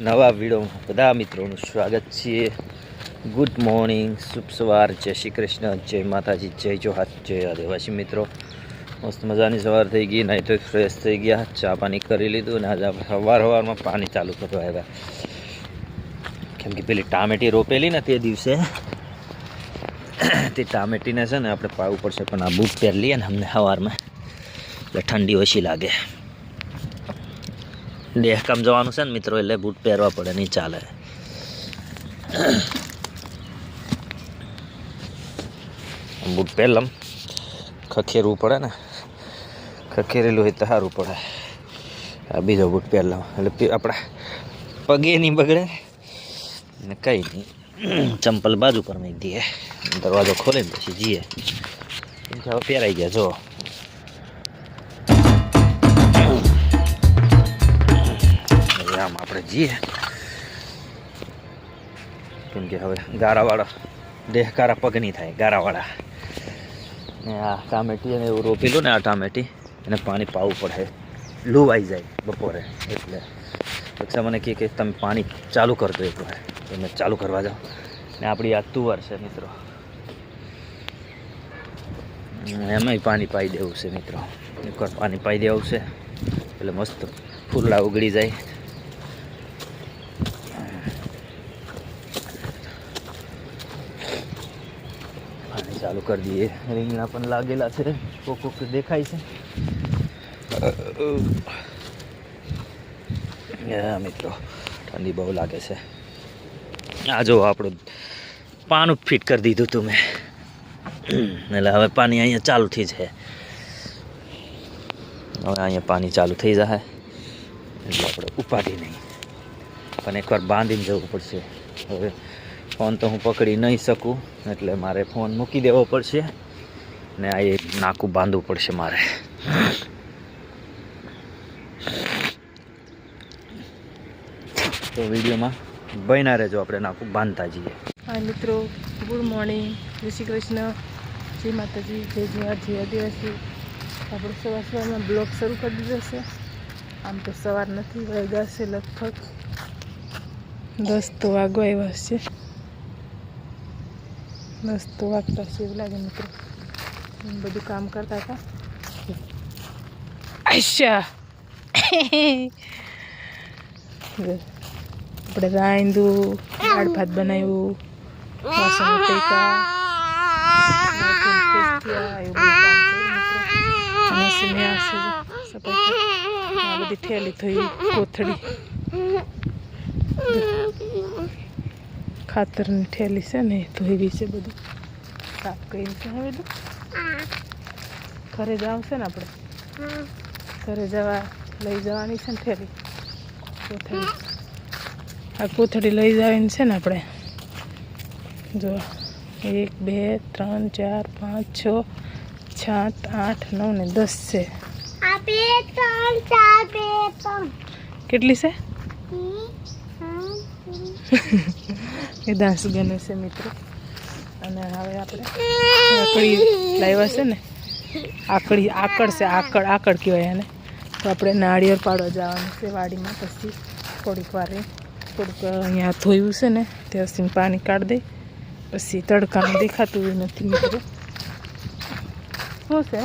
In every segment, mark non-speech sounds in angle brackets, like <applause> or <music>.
નવા વિડીયોમાં બધા મિત્રોનું સ્વાગત છે. ગુડ મોર્નિંગ શુભ સવાર, જય શ્રી કૃષ્ણ, જય માતાજી, જય જોહાર, જય આદિવાસી મિત્રો. મસ્ત મજાની સવાર થઈ ગઈ નહીં તો ફ્રેશ થઈ ગયા, ચા પાણી કરી લીધું અને આજે સવાર સવારમાં પાણી ચાલુ કરવા આવ્યા. કેમ કે પેલી ટામેટી રોપેલી ને તે દિવસે, તે ટામેટીને છે ને આપણે પાવું પડશે, પણ આ બૂટ પહેરી લઈએ ને અમને સવારમાં. એટલે ઠંડી ઓછી લાગે. દેહકામ જવાનું છે ને મિત્રો, એટલે બૂટ પહેરવા પડે, નહીં ચાલે. બૂટ પહેરલમ ખખેરવું પડે ને. ખખેરેલું હોય તો સારું પડે. આ બીજો બૂટ પહેરલમ એટલે આપણા પગે નહીં બગડે. ને કંઈ નહીં. ચંપલ બાજુ પર મૂકી દઈએ. દરવાજો ખોલે ને પછી જઈએ. પહેરાઈ ગયા જો આમ કેમ કે હવે ગારાવાળા દેહકારા પગ નહીં થાય ગારાવાળા ને આ ટામેટી અને એવું રોપેલું ને આ ટામેટી એને પાણી પાવું પડે લૂ આવી જાય બપોરે એટલે પછી મને કહે કે તમે પાણી ચાલુ કરજો એકવાર વાર એને ચાલુ કરવા જાઓ ને આપણી આ તુવર છે મિત્રો એમાંય પાણી પાઈ દેવું છે મિત્રો એકવાર પાણી પાઈ દેવું છે એટલે મસ્ત ફૂલડા ઉગડી જાય પાણી ચાલુ કરી દઈએ. રીંગણા પણ લાગેલા છે. કોક કોક દેખાય છે. હા, મિત્રો, ઠંડી બહુ લાગે છે. આ જો આપણું પાનું ફિટ કરી દીધું તું મેં. એટલે હવે પાણી અહીંયા ચાલુ થઈ જાય. હવે અહીંયા પાણી ચાલુ થઈ જાય. એટલે આપણે ઉપાધિ નહીં. પણ એકવાર બાંધીને જવું પડશે. હવે ફોન તો હું પકડી નહીં શકું, એટલે મારે ફોન મૂકી દેવો પડશે ને આ એ નાકું બાંધવું પડશે મારે. તો વિડીયોમાં બન્યા રહેજો, આપણે નાકું બાંધતા જઈએ. હા મિત્રો, ગુડ મોર્નિંગ. જય શ્રી કૃષ્ણ. જય માતાજી. જય જુવાર, જય આદિવાસી. આપણે સવાર સવારમાં બ્લોગ શરૂ કરી દીધો છે. આમ તો સવાર નથી, વાગ્યા છે લગભગ. દસ તો વાગવા આવ્યા છે. દસ તો વાગતા છે એવું લાગે મિત્રો બધું કામ કરતા હતા અચ્છા આપણે રાંધું દાળ ભાત બનાવ્યું વાસણ બધી ઠેલી થઈ કોથળી ખાતરની ઠેલી છે ને ધોઈ છે બધું. સાફ કરીને છે હવે તો. ઘરે જવું છે ને આપણે? ઘરે જવા લઈ જવાની છે ને ઠેલી કોથળી. આ કોથળી લઈ જવાની છે ને આપણે. જો એક બે ત્રણ ચાર પાંચ છ સાત આઠ નવ ને દસ છે. કેટલી છે? <laughs> એ દાસ ગણે છે મિત્રો. અને હવે આપણે આકડી લાવ્યા છે ને, આકડી, આકડ છે, આકડ આકડ કહેવાય એને. તો આપણે નાળિયેર પાડવા જવાનું છે વાડીમાં પછી થોડીક વાર. થોડુંક અહીંયા ધોયું છે ને, ત્યાં પાણી કાઢી દઈ. પછી તડકામાં દેખાતું નથી મિત્રો. શું છે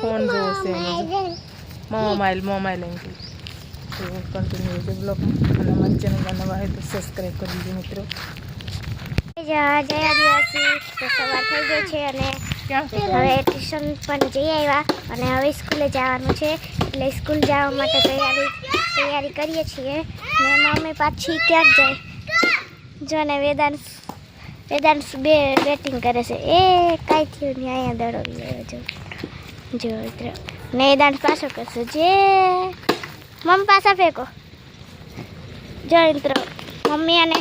ફોન જોવો છે. મોબાઈલ મોબાઈલ એમ તો કન્ટિન્યુ રહેજો બ્લોગમાં અને અમારી ચેનલમાં નવા હોય તો સબસ્ક્રાઈબ કરી દીજો મિત્રો. જય આદિવાસી. તો સવાર થઈ ગઈ છે અને હવે ટ્યુશન પણ જઈ આવ્યા. અને હવે સ્કૂલે જવાનું છે. એટલે સ્કૂલ જવા માટે તૈયારી તૈયારી કરીએ છીએ. ને મમ્મી પાછી ક્યાંક જાય. જો ને વેદાંશ વેદાંશ બે બેટિંગ કરે છે. એ કાંઈ થયું નહીં અહીંયા દડો જો જો મિત્રો. ને વેદાંશ પાછો કરશે. જે મમ્મી પાછા ફેંકો જો મિત્રો મમ્મી અને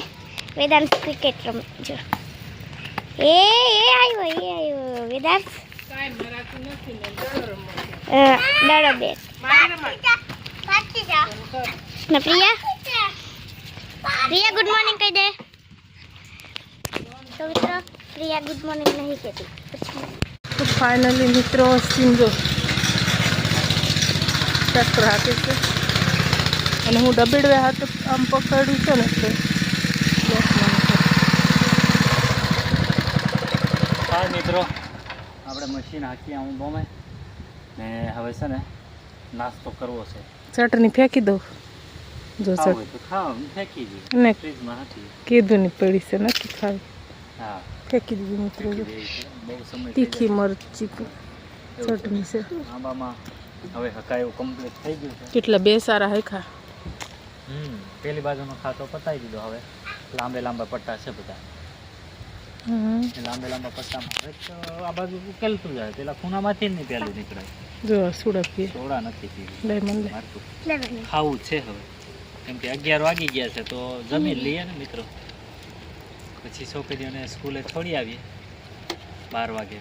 વેદાંત ક્રિકેટ રમે. જો. એ એ આવ્યો એ આવ્યો વેદાંત. દડો બેટ ને પ્રિયા? પ્રિયા ગુડ મોર્નિંગ કહી દે. તો મિત્રો પ્રિયા ગુડ મોર્નિંગ નહીં કહેતી. પછી. તો ફાઇનલી મિત્રો સિંધો. ચક્ર હાકે છે. અને હું ડબેડવે હાથ આમ પકડ્યું છે ને એટલે હા મિત્રો. આપણે મશીન હાકી આવું ગમે. ને હવે છે ને નાસ્તો કરવો છે. ચટણી ફેંકી દઉં. જો તો ફેંકી કીધું ની પડી છે નથી ખાવી. હા. ફેંકી દીધું મિત્રો. તીખી મરચી ચટણી છે. આંબામાં હવે હકાયું કમ્પ્લીટ થઈ ગયું કેટલા બે સારા હેખા હમ પેલી બાજુનો ખાતો પતાવી દીધો હવે. લાંબે લાંબા પટ્ટા છે બધા. લાંબે લાંબા પટ્ટામાં હવે આ બાજુ ઉકેલતું જાય પેલા ખૂણામાંથી જ નહીં પેલું નીકળે જો સુડા પીએ સોડા નથી પીવી. ખાવું છે હવે. કેમ કે અગિયાર વાગી ગયા છે તો જમી લઈએ ને મિત્રો. પછી છોકરીઓને સ્કૂલે છોડી આવીએ બાર વાગે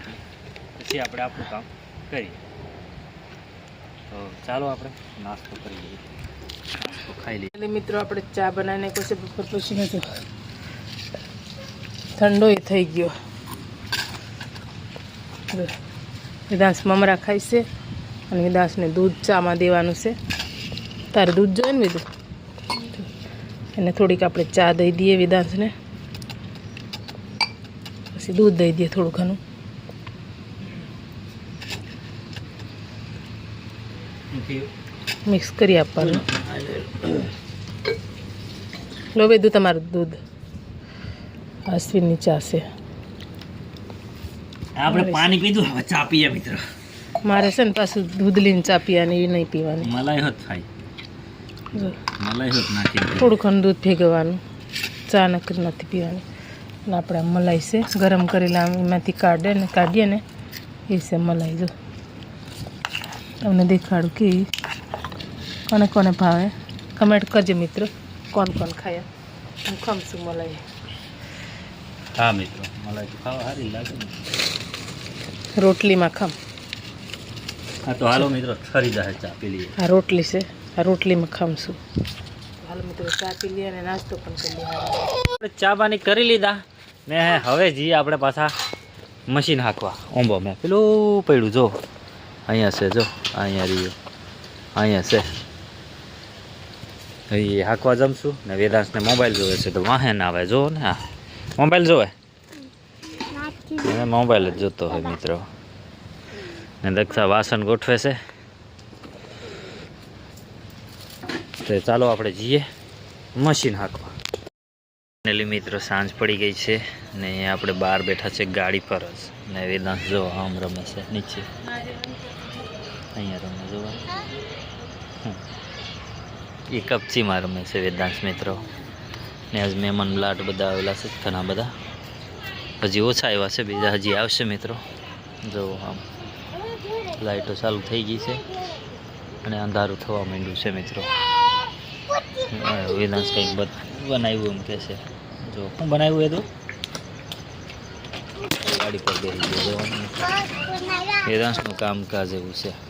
પછી આપણે આપણું કામ કરીએ. તો ચાલો આપણે નાસ્તો કરી લઈએ ખાઈ લઈએ. એટલે મિત્રો આપણે ચા બનાવીને કોઈ બપોર પછી નથી. ઠંડોય થઈ ગયો. વિદાંશ મમરા ખાય છે અને વિદાંશને દૂધ ચામાં દેવાનું છે. તારે દૂધ જોઈએ ને બીજું એને થોડીક આપણે ચા દઈ દઈએ વિદાંશને પછી દૂધ દઈ દઈએ થોડું ઘણું. મિક્સ કરી આપવાનું. લો બધું તમારું દૂધ. અશ્વિનની ચા છે. આપણે પાણી પીધું હવે ચા પીએ મિત્ર. મારે છે ને પાછું દૂધ લઈને ચા પીવાની એ નહીં પીવાની. મલાઈ હોત થાય. મલાઈ હોત નાખી થોડું ઘણું દૂધ ભેગવવાનું ચા નકરી નથી પીવાની. અને આપણે મલાઈ છે ગરમ કરેલા એમાંથી કાઢે ને કાઢીએ ને એ છે મલાઈ જો. તમને દેખાડું કે કોને કોને ભાવે? કમેન્ટ કરજો મિત્રો. કોણ કોણ ખાયા? હું ખમશું મલાઈ. હા મિત્રો. મલાઈ તો ખાવા સારી લાગે રોટલીમાં ખમ હા તો હાલો મિત્રો ફરી જાય ચા પી લઈએ. આ રોટલી છે. આ રોટલીમાં ખમશું હાલો મિત્રો ચા પી લઈએ અને નાસ્તો પણ કરી લઈએ. આપણે ચા પાણી કરી લીધા. ને હવે જઈએ આપણે પાછા મશીન હાંકવા. ઓંબો મેં. પેલું પડ્યું જો. અહીંયા છે જો. અહીંયા રહ્યું. અહીંયા છે. એ હાંકવા જમશું ને વેદાંશને મોબાઈલ જોવે છે તો વાહે ના આવે. જોવો ને હા મોબાઈલ જોવે? એને મોબાઈલ જ જોતો હોય મિત્રો. ને દક્ષા વાસણ ગોઠવે છે. તો ચાલો આપણે જઈએ મશીન હાંકવા. ફાઇનલી મિત્રો સાંજ પડી ગઈ છે ને આપણે બહાર બેઠા છે ગાડી પર જ. ને વેદાંશ જો આમ રમે છે નીચે. અહીંયા રમે જો એ કપચીમાં રમે છે વેદાંશ મિત્રો. ને આજ મહેમાન બ્લાટ બધા આવેલા છે ઘણા બધા. હજી ઓછા આવ્યા છે, બીજા હજી આવશે મિત્રો. જો આમ લાઇટો ચાલુ થઈ ગઈ છે અને અંધારું થવા માંડ્યું છે મિત્રો. વેદાંશ કંઈક બનાવ્યું એમ કે છે. જો, શું બનાવ્યું એ તો? ગાડી પર બેસી ગયો. વેદાંશનું કામકાજ એવું છે.